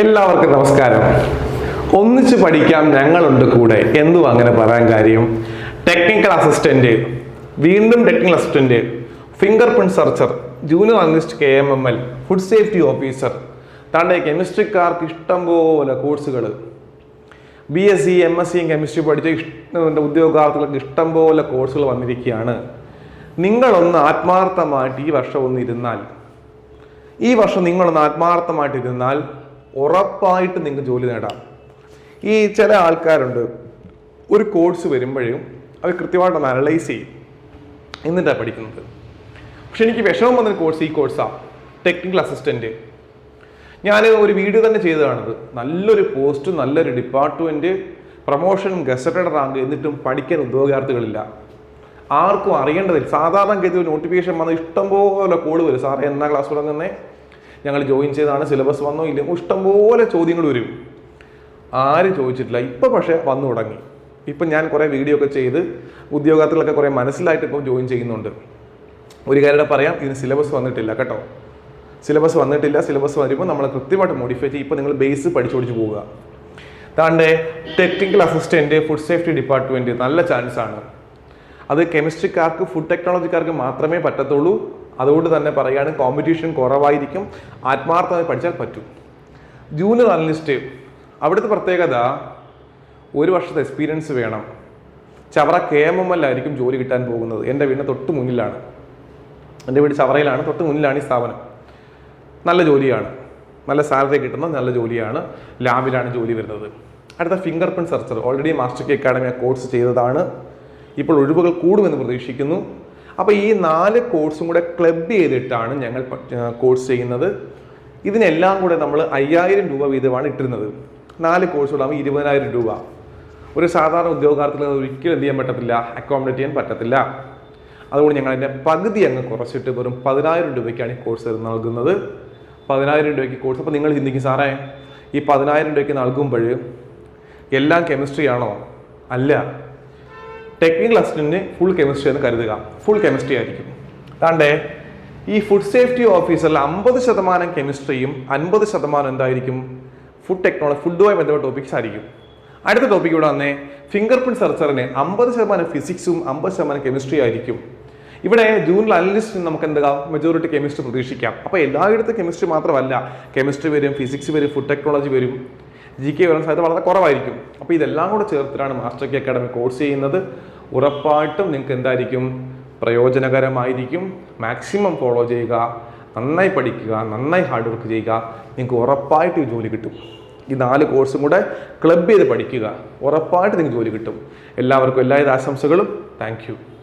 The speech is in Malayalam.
എല്ലാവർക്കും നമസ്കാരം. ഒന്നിച്ച് പഠിക്കാം ഞങ്ങളുണ്ട് കൂടെ. എന്തും അങ്ങനെ പറയാൻ കാര്യം? ടെക്നിക്കൽ അസിസ്റ്റന്റ് വീണ്ടും technical assistant finger print searcher junior analyst K M M L food safety officer താണ്ടെ കെമിസ്ട്രിക്കാർക്ക് ഇഷ്ടം പോലെ കോഴ്സുകൾ B S C M S സിയും കെമിസ്ട്രി പഠിച്ച ഇഷ്ട ഉദ്യോഗാർത്ഥികൾക്ക് ഇഷ്ടം പോലെ കോഴ്സുകൾ വന്നിരിക്കുകയാണ്. നിങ്ങളൊന്ന് ആത്മാർത്ഥമായിട്ട് ഈ വർഷം ഒന്ന് ഇരുന്നാൽ ഈ വർഷം നിങ്ങളൊന്ന് ആത്മാർത്ഥമായിട്ട് ഇരുന്നാൽ ഉറപ്പായിട്ട് നിങ്ങൾക്ക് ജോലി നേടാം. ഈ ചില ആൾക്കാരുണ്ട് ഒരു കോഴ്സ് വരുമ്പോഴും അവർ കൃത്യമായിട്ടൊന്ന് അനലൈസ് ചെയ്യും. എന്നിട്ടാണ് പഠിക്കുന്നത്. പക്ഷെ എനിക്ക് വിഷമം വന്നൊരു കോഴ്സ് ഈ കോഴ്സാണ് ടെക്നിക്കൽ അസിസ്റ്റന്റ് ഞാൻ ഒരു വീഡിയോ തന്നെ ചെയ്തതാണത് നല്ലൊരു പോസ്റ്റ് നല്ലൊരു ഡിപ്പാർട്ട്മെന്റ് പ്രൊമോഷൻ ഗസറ്റഡ് റാങ്ക് എന്നിട്ടും പഠിക്കാൻ ഉദ്യോഗാർത്ഥികളില്ല. ആർക്കും അറിയേണ്ടതില്ല. സാധാരണ ഗതി നോട്ടിഫിക്കേഷൻ വന്ന ഇഷ്ടംപോലെ കോൾ വരും. സാറേ എന്നാ ക്ലാസ് തുടങ്ങുന്നേ? ഞങ്ങൾ ജോയിൻ ചെയ്താണ് സിലബസ് വന്നോ ഇല്ല ഇഷ്ടംപോലെ ചോദ്യങ്ങൾ വരും. ആരും ചോദിച്ചിട്ടില്ല. ഇപ്പം പക്ഷേ വന്നു തുടങ്ങി. ഇപ്പം ഞാൻ കുറേ വീഡിയോ ഒക്കെ ചെയ്ത് ഉദ്യോഗാർത്ഥികളൊക്കെ കുറേ മനസ്സിലായിട്ട് ഇപ്പോൾ ജോയിൻ ചെയ്യുന്നുണ്ട്. ഒരു കാര്യം പറയാം ഇതിന് സിലബസ് വന്നിട്ടില്ല കേട്ടോ. സിലബസ് വന്നിട്ടില്ല സിലബസ് വരുമ്പോൾ നമ്മൾ കൃത്യമായിട്ട് മോഡിഫൈ ചെയ്യും ഇപ്പോൾ നിങ്ങൾ ബേസ് പഠിച്ചോടിച്ച് പോവുക. താണ്ടെ technical assistant food safety department നല്ല ചാൻസ് ആണ്. അത് കെമിസ്ട്രിക്കാർക്ക് ഫുഡ് ടെക്നോളജിക്കാർക്ക് മാത്രമേ പറ്റത്തുള്ളൂ. അതുകൊണ്ട് തന്നെ പറയുകയാണ് കോമ്പറ്റീഷൻ കുറവായിരിക്കും. ആത്മാർത്ഥമായി പഠിച്ചാൽ പറ്റും. ജൂനിയർ അനലിസ്റ്റ് അവിടുത്തെ പ്രത്യേകത ഒരു വർഷത്തെ എക്സ്പീരിയൻസ് വേണം. ചവറ കെ എം എം എല്ലായിരിക്കും ജോലി കിട്ടാൻ പോകുന്നത്. എന്റെ വീടിന് തൊട്ട് മുന്നിലാണ്. എന്റെ വീട് ചവറയിലാണ്. തൊട്ട് മുന്നിലാണ് ഈ സ്ഥാപനം. നല്ല ജോലിയാണ്. നല്ല സാലറി കിട്ടുന്ന നല്ല ജോലിയാണ്. ലാബിലാണ് ജോലി വരുന്നത്. അടുത്ത finger print searcher already master K academy course ചെയ്തതാണ്. ഇപ്പോൾ ഒഴിവുകൾ കൂടുമെന്ന് പ്രതീക്ഷിക്കുന്നു. അപ്പോൾ ഈ നാല് കോഴ്സും കൂടെ ക്ലബ് ചെയ്തിട്ടാണ് ഞങ്ങൾ കോഴ്സ് ചെയ്യുന്നത്. ഇതിനെല്ലാം കൂടെ നമ്മൾ അയ്യായിരം രൂപ വീതമാണ് ഇട്ടിരുന്നത്. നാല് കോഴ്സുകളാകുമ്പോൾ ഇരുപതിനായിരം രൂപ. ഒരു സാധാരണ ഉദ്യോഗാർത്ഥികൾ ഒരിക്കലും എന്ത് ചെയ്യാൻ പറ്റത്തില്ല അക്കോമഡേറ്റ് ചെയ്യാൻ പറ്റത്തില്ല. അതുകൊണ്ട് ഞങ്ങൾ അതിന്റെ പകുതി അങ്ങ് കുറച്ചിട്ട് വെറും പതിനായിരം രൂപയ്ക്കാണ് ഈ കോഴ്സ് നൽകുന്നത്. പതിനായിരം രൂപയ്ക്ക് കോഴ്സ് അപ്പോൾ നിങ്ങൾ ചിന്തിക്കും സാറേ ഈ പതിനായിരം രൂപയ്ക്ക് നൽകുമ്പോൾ എല്ലാം കെമിസ്ട്രി ആണോ? അല്ല. ടെക്നിക്കൽ അസിസ്റ്റന്റിന് ഫുൾ കെമിസ്ട്രി എന്ന് കരുതുക. ഫുൾ കെമിസ്ട്രി ആയിരിക്കും. താണ്ടേ ഈ ഫുഡ് സേഫ്റ്റി ഓഫീസറിൽ അമ്പത് ശതമാനം കെമിസ്ട്രിയും അൻപത് ശതമാനം എന്തായിരിക്കും? ഫുഡ് ടെക്നോളജി ഫുഡുമായി ബന്ധപ്പെട്ട ടോപ്പിക്സ് ആയിരിക്കും. അടുത്ത ടോപ്പിക് ഇവിടെ വന്നേ ഫിംഗർ പ്രിന്റ് സെർച്ചറിന് അമ്പത് ശതമാനം ഫിസിക്സും അമ്പത് ശതമാനം കെമിസ്ട്രി ആയിരിക്കും. ഇവിടെ ജൂണിൽ അനലിസ്റ്റിന് നമുക്ക് എന്താ മെജോറിറ്റി കെമിസ്ട്രി പ്രതീക്ഷിക്കാം. അപ്പോൾ എല്ലായിടത്തും കെമിസ്ട്രി മാത്രമല്ല. കെമിസ്ട്രി വരും ഫിസിക്സ് വരും ഫുഡ് ടെക്നോളജി വരും. ജി കെ വരാൻ സാധ്യത വളരെ കുറവായിരിക്കും. അപ്പോൾ ഇതെല്ലാം കൂടെ ചേർത്തിട്ടാണ് മാസ്റ്റർ കെ അക്കാഡമി കോഴ്സ് ചെയ്യുന്നത്. ഉറപ്പായിട്ടും നിങ്ങൾക്ക് എന്തായിരിക്കും? പ്രയോജനകരമായിരിക്കും. മാക്സിമം ഫോളോ ചെയ്യുക നന്നായി പഠിക്കുക നന്നായി ഹാർഡ് വർക്ക് ചെയ്യുക നിങ്ങൾക്ക് ഉറപ്പായിട്ട് ജോലി കിട്ടും. ഈ നാല് കോഴ്സും കൂടെ ക്ലബ് ചെയ്ത് പഠിക്കുക ഉറപ്പായിട്ട് നിങ്ങൾക്ക് ജോലി കിട്ടും. എല്ലാവർക്കും എല്ലാവിധ ആശംസകളും. താങ്ക്